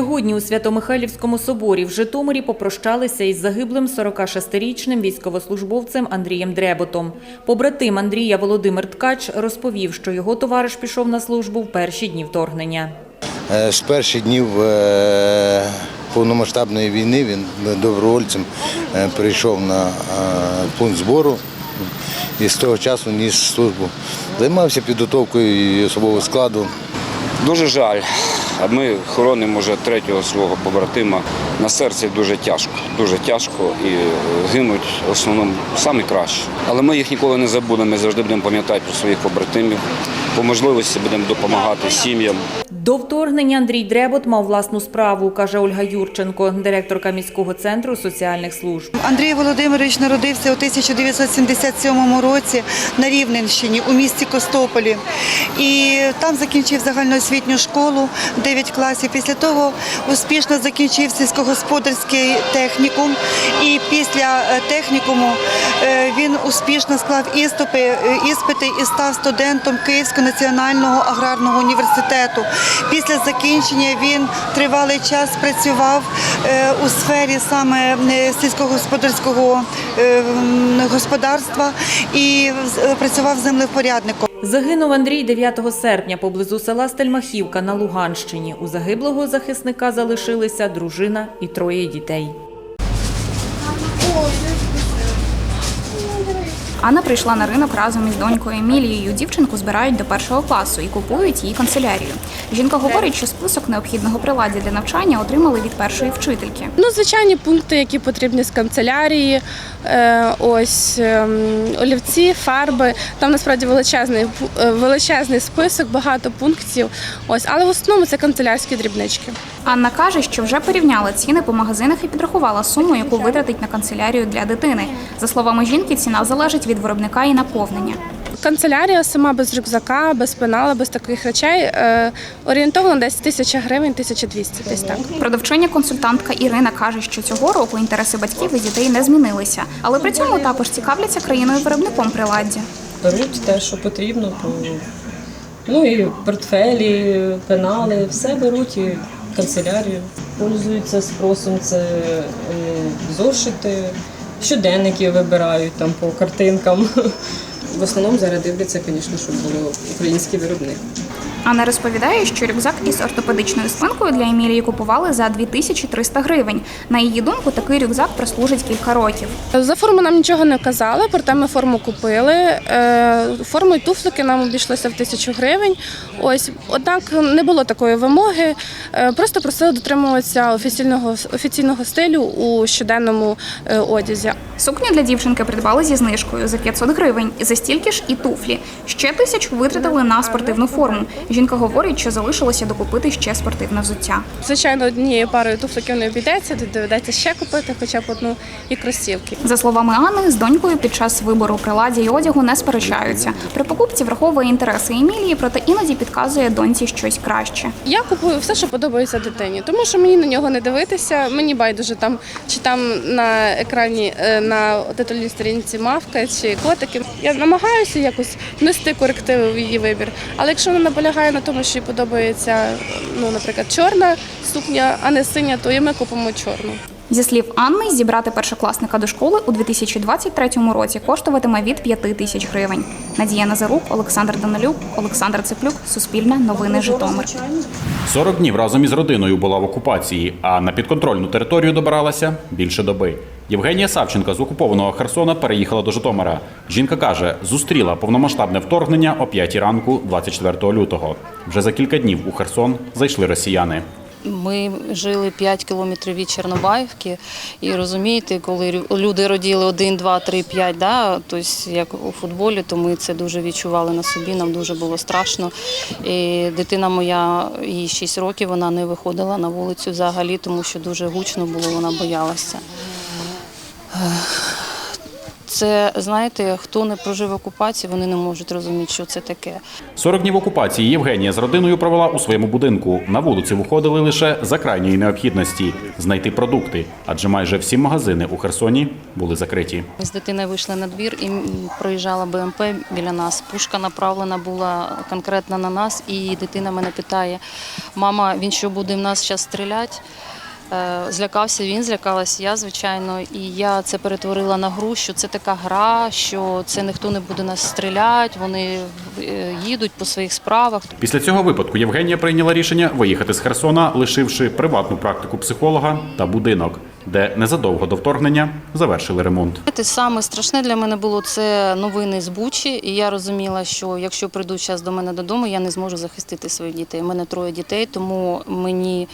Сьогодні у Свято-Михайлівському соборі в Житомирі попрощалися із загиблим 46-річним військовослужбовцем Андрієм Дреботом. Побратим Андрія Володимир Ткач розповів, що його товариш пішов на службу в перші дні вторгнення. Е, З перших днів е, повномасштабної війни він добровольцем е, прийшов на пункт збору і з того часу ніс службу. Займався підготовкою і особового складу. Дуже жаль. А Ми хоронимо вже третього свого побратима. На серці дуже тяжко, дуже тяжко і е, гинуть в основному самі кращі. Але ми їх ніколи не забудемо. Ми завжди будемо пам'ятати про своїх побратимів. По можливості будемо допомагати сім'ям. До вторгнення Андрій Дребот мав власну справу, каже Ольга Юрченко, директорка міського центру соціальних служб. Андрій Володимирович народився у 1977 році на Рівненщині у місті Костополі. І там закінчив загальноосвітню школу 9 класів. Після того успішно закінчив сільськогосподарський технікум. І після е, технікуму е, він успішно склав е, іспити і став студентом Київського національного аграрного університету. Після закінчення він тривалий час працював е, у сфері саме е, сільськогосподарського е, господарства і працював землевпорядником. Загинув Андрій 9 серпня поблизу села Стельмахівка на Луганщині. У загиблого захисника залишилися дружина і троє дітей. Анна прийшла на ринок разом із донькою Емілією. Дівчинку збирають до першого класу і купують її канцелярію. Жінка говорить, що список необхідного приладдя для навчання отримали від першої вчительки. Ну, звичайні пункти, які потрібні з канцелярії, е, ось ем, олівці, фарби. Там насправді величезний е, величезний список, багато пунктів. Ось, але в основному це канцелярські дрібнички. Анна каже, що вже порівняла ціни по магазинах і підрахувала суму, яку витратить на канцелярію для дитини. За словами жінки, ціна залежить від виробника і наповнення. Канцелярія сама без рюкзака, без пенала, без таких речей е, орієнтовно десь тисяча гривень, 1200, десь так. Продавчиня консультантка Ірина каже, що цього року інтереси батьків і дітей не змінилися, але при цьому також цікавляться країною виробником приладдя. беруть те, що потрібно. по- Ну і портфелі, пенали, все беруть і канцелярію. Пользуються спросом, це е, зошити, щоденники вибирають там по картинкам. В основному зараз дивляться, звісно, щоб було український виробник. Анна розповідає, що рюкзак із ортопедичною спинкою для Емілії купували за 2300 гривень. На її думку, такий рюкзак прослужить кілька років. За форму нам нічого не казали, проте ми форму купили. Е, Форму і туфлики нам обійшлося в тисячу гривень. Ось, однак не було такої вимоги. Е, Просто просили дотримуватися офіційного офіційного стилю у щоденному е, одязі. Сукню для дівчинки придбали зі знижкою за 500 гривень, і за стільки ж і туфлі. Ще тисячу витратили на спортивну форму. Жінка говорить, що залишилося докупити ще спортивне взуття. Звичайно, однією парою туфликів не обійдеться, тут доведеться ще купити хоча б одну і кросівки. За словами Анни, з донькою під час вибору приладдя і одягу не сперечаються. При покупці враховує інтереси Емілії, проте іноді підказує доньці щось краще. Я купую все, що подобається дитині, тому що мені на нього не дивитися. Мені байдуже там чи там на екрані е, на титульній сторінці мавка чи котики. Я намагаюся якось внести корективи в її вибір. Але якщо вона наполягає на тому, що їй подобається, ну наприклад, чорна сукня, а не синя, то і ми купимо чорну. Зі слів Анни, зібрати першокласника до школи у 2023 році коштуватиме від 5 тисяч гривень. Надія Назарук, Олександр Данилюк, Олександр Цеплюк, Суспільне, Новини Житомир. 40 днів разом із родиною була в окупації, а на підконтрольну територію добиралася більше доби. Євгенія Савченка з окупованого Херсона переїхала до Житомира. Жінка каже, зустріла повномасштабне вторгнення о 5 ранку 24 лютого. Вже за кілька днів у Херсон зайшли росіяни. Ми жили 5 кілометрів від Чорнобаївки, і розумієте, коли люди родили 1, 2, 3, 5, да, тобто як у футболі, то ми це дуже відчували на собі, нам дуже було страшно. І дитина моя, їй 6 років, вона не виходила на вулицю взагалі, тому що дуже гучно було, вона боялася. Це знаєте, хто не прожив окупацію, вони не можуть розуміти, що це таке. 40 днів окупації Євгенія з родиною провела у своєму будинку. На вулиці виходили лише за крайньої необхідності знайти продукти, адже майже всі магазини у Херсоні були закриті. Ми з дитиною вийшли на двір і проїжджала БМП біля нас. Пушка направлена була конкретно на нас, і дитина мене питає: мама, він що буде в нас зараз стріляти? Е, Злякався він, злякалась я, звичайно, і я це перетворила на гру, що це така гра, що це ніхто не буде нас стріляти, вони е, їдуть по своїх справах. Після цього випадку Євгенія прийняла рішення виїхати з Херсона, лишивши приватну практику психолога та будинок, де незадовго до вторгнення завершили ремонт. Знаєте, Саме страшне для мене було це новини з Бучі, і я розуміла, що якщо прийдуть час до мене додому, я не зможу захистити своїх дітей. У мене троє дітей, тому мені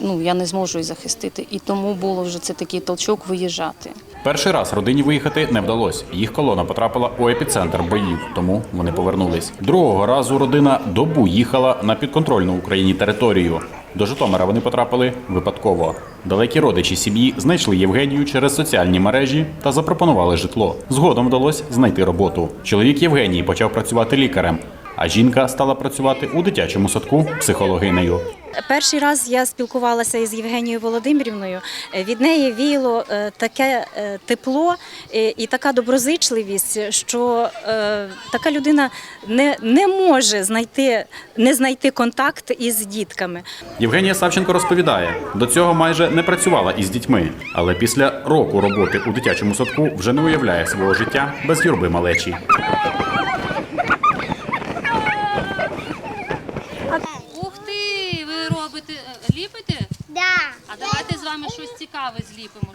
ну я не зможу їх захистити. І тому було вже це такий толчок виїжджати. Перший раз родині виїхати не вдалося. Їх колона потрапила у епіцентр боїв, тому вони повернулись. Другого разу родина добу їхала на підконтрольну Україні територію. До Житомира вони потрапили випадково. Далекі родичі сім'ї знайшли Євгенію через соціальні мережі та запропонували житло. Згодом вдалося знайти роботу. Чоловік Євгенії почав працювати лікарем, а жінка стала працювати у дитячому садку психологинею. Перший раз я спілкувалася із Євгенією Володимирівною. Від неї віяло е, таке е, тепло е, і така доброзичливість, що така людина не, не може знайти, не знайти контакт із дітками. Євгенія Савченко розповідає, до цього майже не працювала із дітьми, але після року роботи у дитячому садку вже не уявляє свого життя без юрби малечі. Ух ти! Ви робите ліпите? Да. А давайте з вами щось цікаве зліпимо.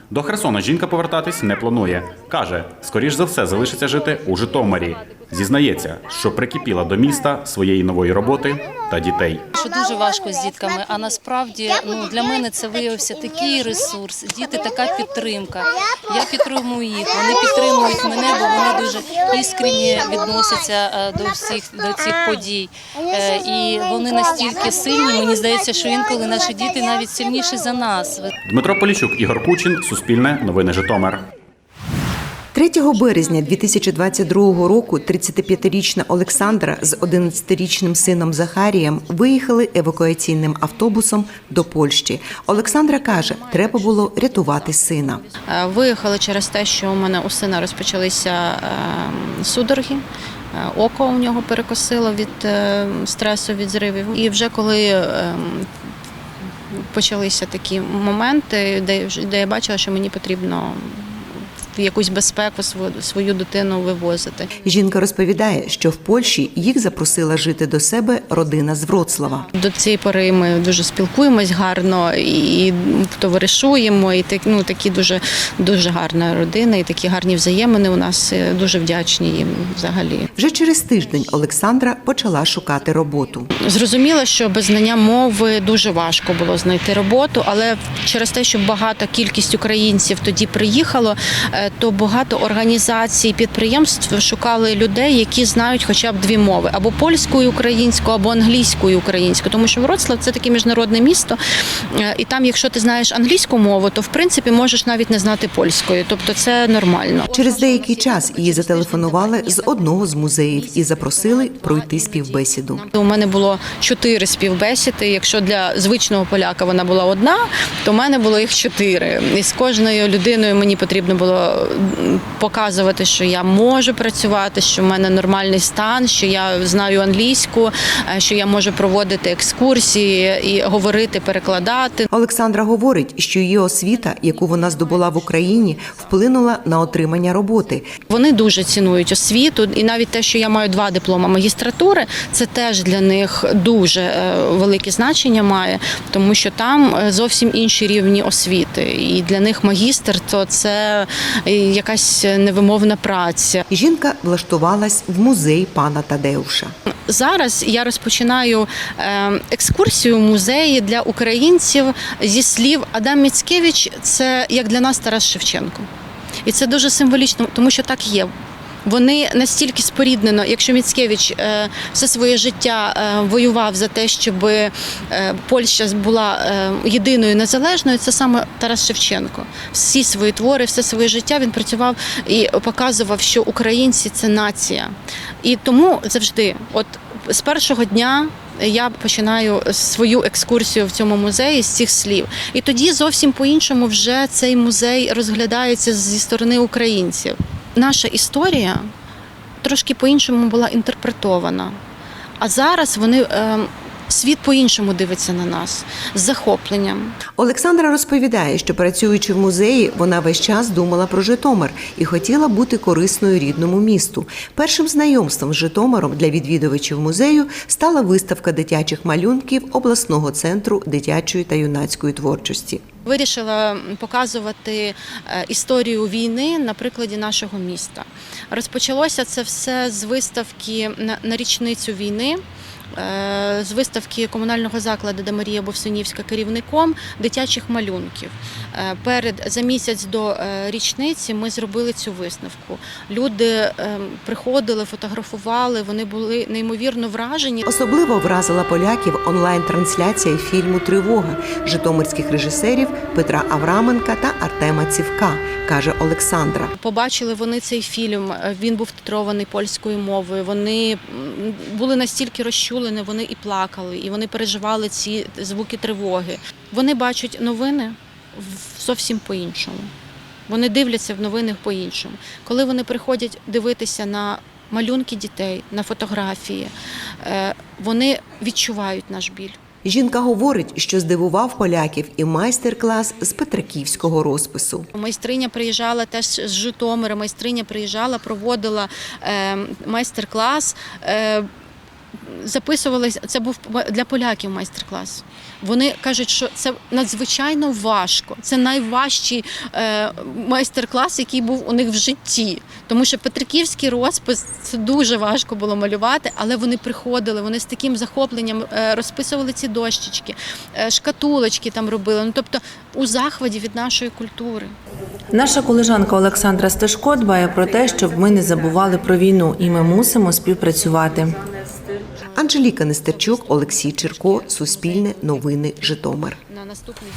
До Херсона жінка повертатись не планує. Каже, скоріш за все залишиться жити у Житомирі. Зізнається, що прикипіла до міста своєї нової роботи та дітей. Що дуже важко з дітками, а насправді ну для мене це виявився такий ресурс. Діти така підтримка. Я підтримую їх. Вони підтримують мене, бо вони дуже іскренні відносяться е, до всіх до цих подій. Е, І вони настільки сильні. Мені здається, що інколи наші діти навіть сильніші за нас. Дмитро Поліщук, Ігор Кучин, Суспільне, Новини Житомир. 3 березня 2022 року 35-річна Олександра з 11-річним сином Захарієм виїхали евакуаційним автобусом до Польщі. Олександра каже, треба було рятувати сина. Е, Виїхали через те, що у мене у сина розпочалися е, судороги. Е, Око у нього перекосило від е, стресу, від зривів. І вже коли е, почалися такі моменти, де, я бачила, що мені потрібно якусь безпеку свою, свою дитину вивозити. Жінка розповідає, що в Польщі їх запросила жити до себе родина з Вроцлава. До цієї пори ми дуже спілкуємось гарно і товаришуємо, і так, ну, такі дуже, дуже гарна родина, і такі гарні взаємини у нас. е, Дуже вдячні їм взагалі. Вже через тиждень Олександра почала шукати роботу. Зрозуміло, що без знання мови дуже важко було знайти роботу, але через те, що багата кількість українців тоді приїхало, е, то багато організацій, підприємств шукали людей, які знають хоча б дві мови або польську і українську, або англійську і українську. Тому що Вроцлав це таке міжнародне місто, е, і там, якщо ти знаєш англійську мову, то в принципі можеш навіть не знати польської, тобто це нормально. Через деякий час їй зателефонували з одного з музеїв і запросили пройти співбесіду. У мене було чотири співбесіди. Якщо для звичного поляка вона була одна, то в мене було їх чотири. І з кожною людиною мені потрібно було показувати, що я можу працювати, що в мене нормальний стан, що я знаю англійську, е, що я можу проводити екскурсії і говорити, перекладати. Олександра говорить, що її освіта, яку вона здобула в Україні, вплинула на отримання роботи. Вони дуже цінують освіту, і навіть те, що я маю два диплома магістратури, це теж для них дуже е, велике значення має, тому що там е, зовсім інші рівні освіти. І для них магістр то це якась невимовна праця. Жінка влаштувалась в музей пана Тадеуша. Зараз я розпочинаю е, екскурсію в музеї для українців зі слів Адам Міцкевич. Це як для нас Тарас Шевченко. І це дуже символічно, тому що так є. Вони настільки споріднено, якщо Міцкевич е, все своє життя е, воював за те, щоб е, Польща була єдиною незалежною, це саме Тарас Шевченко. Всі свої твори, все своє життя він працював і показував, що українці це нація. І тому завжди, от з першого дня. Я починаю свою екскурсію в цьому музеї з цих слів. І тоді зовсім по-іншому вже цей музей розглядається зі сторони українців. Наша історія трошки по-іншому була інтерпретована. А зараз вони е, світ по-іншому дивиться на нас з захопленням. Олександра розповідає, що працюючи в музеї, вона весь час думала про Житомир і хотіла бути корисною рідному місту. Першим знайомством з Житомиром для відвідувачів музею стала виставка дитячих малюнків обласного центру дитячої та юнацької творчості. Вирішила показувати е, історію війни на прикладі нашого міста. Розпочалося це все з виставки на- на річницю війни. Е, З виставки комунального закладу, де Марія Бовсунівська керівником дитячих малюнків. Е, Перед за місяць до е, річниці ми зробили цю виставку. Люди приходили, фотографували, вони були неймовірно вражені. Особливо вразила поляків онлайн-трансляція фільму Тривога житомирських режисерів Петра Авраменка та Артема Цівка, каже Олександра. Побачили вони цей фільм. Він був титрований польською мовою. Вони були настільки розчулені, вони і плакали, і вони переживали ці звуки тривоги. Вони бачать новини зовсім по-іншому. Вони дивляться в новини по-іншому. Коли вони приходять дивитися на малюнки дітей, на фотографії, е, вони відчувають наш біль. Жінка говорить, що здивував поляків і майстер-клас з петриківського розпису. Майстриня приїжджала теж з Житомира. Майстриня приїжджала, проводила е, майстер-клас. Записувалися. Це був для поляків майстер-клас. Вони кажуть, що це надзвичайно важко. Це найважчий е, майстер-клас, який був у них в житті. Тому що Петриківський розпис це дуже важко було малювати, але вони приходили, вони з таким захопленням е, розписували ці дощечки, е, шкатулочки там робили. Ну тобто у захваті від нашої культури. Наша колежанка Олександра Стешко дбає про те, щоб ми не забували про війну, і ми мусимо співпрацювати. Анжеліка Нестерчук, Олексій Черко, Суспільне, Новини, Житомир. На наступний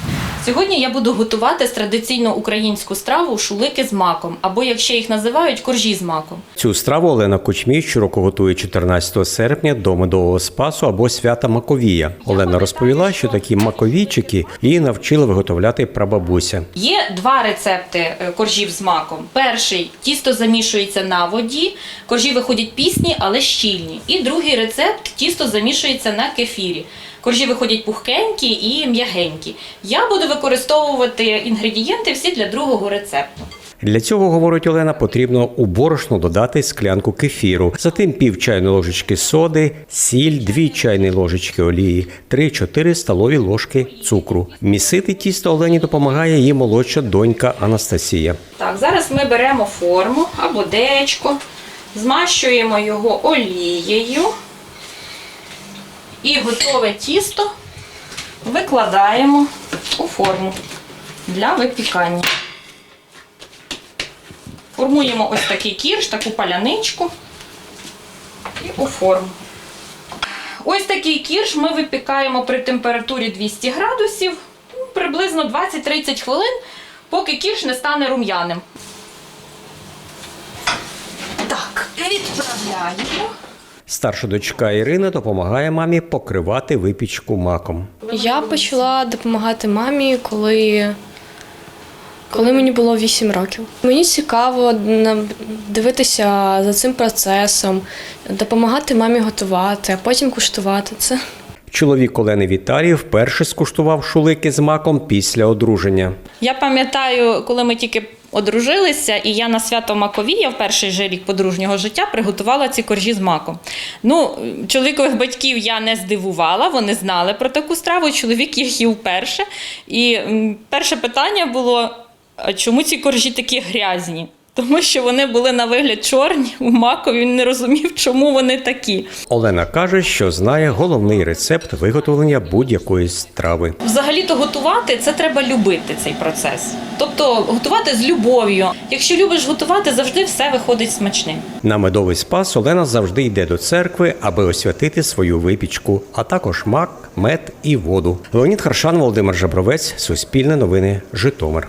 Сьогодні я буду готувати традиційну українську страву шулики з маком, або як ще їх називають коржі з маком. Цю страву Олена Кучмій щороку готує 14 серпня до медового спасу або свята Маковія. Олена розповіла, що такі маковійчики її навчила виготовляти прабабуся. Є два рецепти е, коржів з маком. Перший тісто замішується на воді, коржі виходять пісні, але щільні. І другий рецепт тісто замішується на кефірі. Коржі виходять пухкенькі і м'ягенькі. Я буду використовувати інгредієнти всі для другого рецепту. Для цього, говорить Олена, потрібно у борошно додати склянку кефіру, затим пів чайної ложечки соди, сіль, 2 чайні ложечки олії, 3-4 столові ложки цукру. Місити тісто Олені допомагає її молодша донька Анастасія. Так, зараз ми беремо форму або деечко, змащуємо його олією і готове тісто викладаємо у форму для випікання. Формуємо ось такий кірш, таку паляничку і у форму. Ось такий кірш ми випікаємо при температурі 200 градусів ну, приблизно 20-30 хвилин, поки кірш не стане рум'яним. Так, відправляємо. Старша дочка Ірина допомагає мамі покривати випічку маком. Я почала допомагати мамі, коли, коли мені було 8 років. Мені цікаво дивитися за цим процесом, допомагати мамі готувати, а потім куштувати це. Чоловік Олени Віталій вперше скуштував шулики з маком після одруження. Я пам'ятаю, коли ми тільки одружилися, і я на свято Маковія в перший же рік подружнього життя приготувала ці коржі з маком. Ну, чоловікових батьків я не здивувала, вони знали про таку страву. Чоловік їх їв вперше. І перше питання було: чому ці коржі такі грязні? Тому що вони були на вигляд чорні у макові. Він не розумів, чому вони такі. Олена каже, що знає головний рецепт виготовлення будь-якої страви. Взагалі-то готувати це треба любити цей процес. Тобто готувати з любов'ю. Якщо любиш готувати, завжди все виходить смачним. На медовий спас Олена завжди йде до церкви, аби освятити свою випічку, а також мак, мед і воду. Леонід Харшан, Володимир Жабровець, Суспільне новини, Житомир.